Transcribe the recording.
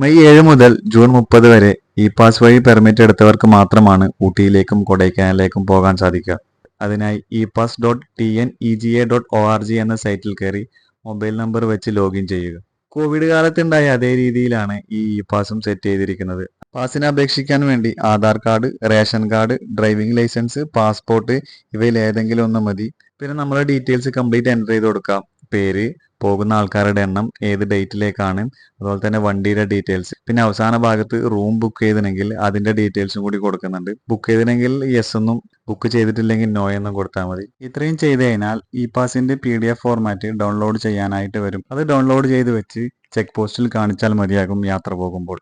May ഏഴ് മുതൽ June മുപ്പത് വരെ ഇ പാസ് വഴി പെർമിറ്റ് എടുത്തവർക്ക് മാത്രമാണ് ഊട്ടിയിലേക്കും കൊടൈക്കനാലിലേക്കും പോകാൻ സാധിക്കുക. അതിനായി E pass dot T N E G A dot O R G എന്ന സൈറ്റിൽ കയറി മൊബൈൽ നമ്പർ വെച്ച് ലോഗിൻ ചെയ്യുക. കോവിഡ് കാലത്തുണ്ടായ അതേ രീതിയിലാണ് ഈ ഇ പാസും സെറ്റ് ചെയ്തിരിക്കുന്നത്. പാസിന് അപേക്ഷിക്കാൻ വേണ്ടി Aadhaar card ration card driving licence passport ഇവയിൽ ഏതെങ്കിലും ഒന്ന് മതി. പിന്നെ നമ്മുടെ ഡീറ്റെയിൽസ് കംപ്ലീറ്റ് എന്റർ ചെയ്ത് കൊടുക്കാം. പേര് പോകുന്ന ആൾക്കാരുടെ എണ്ണം ഏത് ഡേറ്റിലേക്കാണ് അതുപോലെ തന്നെ വണ്ടിയുടെ ഡീറ്റെയിൽസ്. പിന്നെ അവസാന ഭാഗത്ത് റൂം ബുക്ക് ചെയ്തിനെങ്കിൽ അതിന്റെ ഡീറ്റെയിൽസും കൂടി കൊടുക്കുന്നുണ്ട്. ബുക്ക് ചെയ്തിനെങ്കിൽ യെസ് എന്നും ബുക്ക് ചെയ്തിട്ടില്ലെങ്കിൽ നോ എന്നും കൊടുത്താൽ മതി. ഇത്രയും ചെയ്ത് കഴിഞ്ഞാൽ E പാസിന്റെ P D F format download ചെയ്യാനായിട്ട് വരും. അത് ഡൗൺലോഡ് ചെയ്ത് വെച്ച് ചെക്ക് പോസ്റ്റിൽ കാണിച്ചാൽ മതിയാകും യാത്ര പോകുമ്പോൾ.